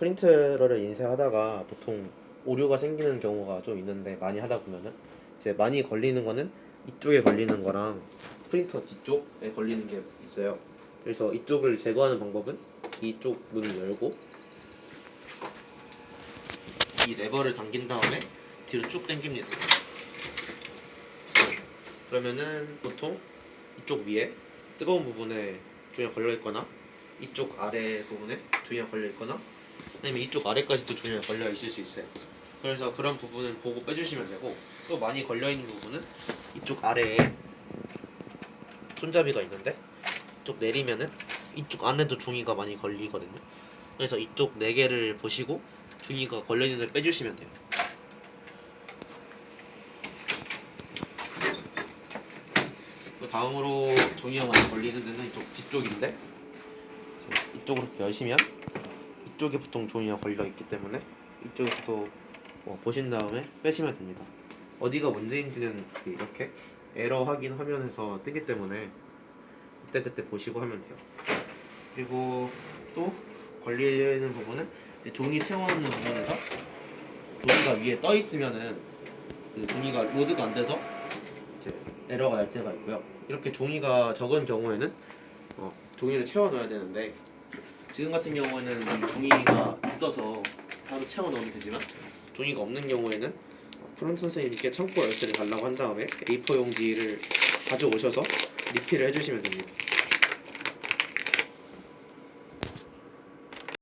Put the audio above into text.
프린터를 인쇄하다가 보통 오류가 생기는 경우가 좀 있는데 많이 하다 보면은 이제 많이 걸리는 거는 이쪽에 걸리는 거랑 프린터 뒤쪽에 걸리는 게 있어요. 그래서 이쪽을 제거하는 방법은 이쪽 문을 열고 이 레버를 당긴 다음에 뒤로 쭉 당깁니다. 그러면은 보통 이쪽 위에 뜨거운 부분에 종이가 걸려 있거나 이쪽 아래 부분에 종이가 걸려 있거나 아니면 이쪽 아래까지도 종이가 걸려 있을 수 있어요. 그래서 그런 부분을 보고 빼주시면 되고 또 많이 걸려 있는 부분은 이쪽 아래에 손잡이가 있는데 이쪽 내리면은 이쪽 안에도 종이가 많이 걸리거든요. 그래서 이쪽 네 개를 보시고 종이가 걸려 있는 걸 빼주시면 돼요. 그 다음으로 종이가 많이 걸리는 데는 이쪽 뒤쪽인데 자, 이쪽으로 여시면 이쪽에 보통 종이가 걸려 있기 때문에 이쪽에서도 어, 보신 다음에 빼시면 됩니다. 어디가 문제인지는 그 이렇게 에러 확인 화면에서 뜨기 때문에 그때 그때 보시고 하면 돼요. 그리고 또 걸리는 부분은 종이 채워놓는 부분에서 종이가 위에 떠 있으면은 그 종이가 로드가 안 돼서 이제 에러가 날 때가 있고요. 이렇게 종이가 적은 경우에는 어, 종이를 채워 넣어야 되는데 지금 같은 경우에는 이 종이가 있어서 바로 채워 넣으면 되지만 종이가 없는 경우에는 어, 프론트 선생님께 창고 열쇠를 달라고 한 다음에 A4 용지를 가져오셔서 리필을 해주시면 됩니다.